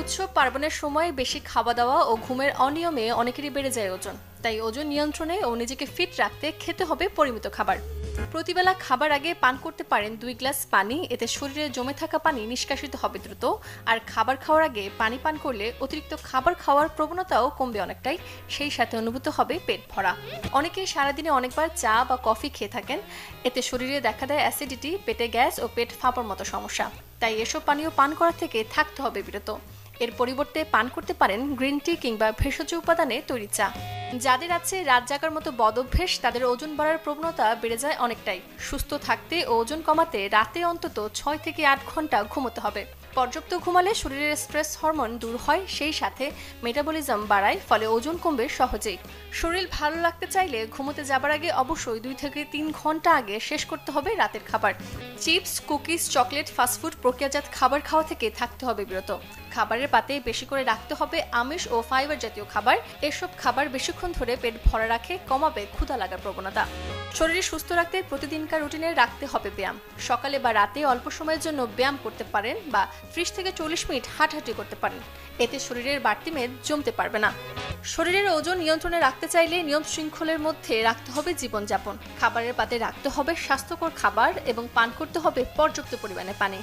উৎসব পার্বণের সময় বেশি খাওয়া দাওয়া ও ঘুমের অনিয়মে অনেকেরই বেড়ে যায় ওজন। তাই ওজন নিয়ন্ত্রণে ও নিজেকে ফিট রাখতে খেতে হবে পরিমিত খাবার। প্রতিবেলা খাবার আগে পান করতে পারেন দুই গ্লাস পানি, এতে শরীরে জমে থাকা পানি নিষ্কাশিত হবে দ্রুত। আর খাবার খাওয়ার আগে পানি পান করলে অতিরিক্ত খাবার খাওয়ার প্রবণতাও কমবে অনেকটাই, সেই সাথে অনুভূত হবে পেট ভরা। অনেকেই সারাদিনে অনেকবার চা বা কফি খেয়ে থাকেন। এতে শরীরে দেখা দেয় অ্যাসিডিটি, পেটে গ্যাস ও পেট ফাঁপার মতো সমস্যা। তাই এসব পানীয় পান করা থেকে থাকতে হবে বিরত। এর পরিবর্তে পান করতে পারেন গ্রিন টি কিংবা ভেষজ উপাদানে তৈরি চা। যাদের আছে রাত জাগার মতো বদ অভ্যেস তাদের ওজন বাড়ার প্রবণতা বেড়ে যায় অনেকটাই। সুস্থ থাকতে ও ওজন কমাতে রাতে অন্তত ছয় থেকে আট ঘণ্টা ঘুমোতে হবে। পর্যাপ্ত ঘুমালে শরীরের স্ট্রেস হরমোন দূর হয়, সেই সাথে মেটাবলিজম বাড়ায়, ফলে ওজন কমবে সহজেই। শরীর ভালো রাখতে চাইলে ঘুমোতে যাবার আগে অবশ্যই দুই থেকে তিন ঘণ্টা আগে শেষ করতে হবে রাতের খাবার। চিপস, কুকিজ, চকলেট ফাস্টফুড প্রক্রিয়াজাত খাবার খাওয়া থেকে থাকতে হবে বিরত। খাবারের পাতে বেশি করে রাখতে হবে আমিষ ও ফাইবার জাতীয় খাবার। এসব খাবার বেশিক্ষণ ধরে পেট ভরা রাখে, কমাবে ক্ষুধা লাগার প্রবণতা। শরীর সুস্থ রাখতে প্রতিদিনকার রুটিনে রাখতে হবে ব্যায়াম। সকালে বা রাতে অল্প সময়ের জন্য ব্যায়াম করতে পারেন বা ত্রিশ থেকে চল্লিশ মিনিট হাঁটাহাঁটি করতে পারেন। এতে শরীরের বাড়তি মেদ জমতে পারবে না। শরীরের ওজন নিয়ন্ত্রণে রাখতে চাইলে নিয়ম শৃঙ্খলের মধ্যে রাখতে হবে জীবনযাপন। খাবারের পাতে রাখতে হবে স্বাস্থ্যকর খাবার এবং পান করতে হবে পর্যাপ্ত পরিমাণে পানি।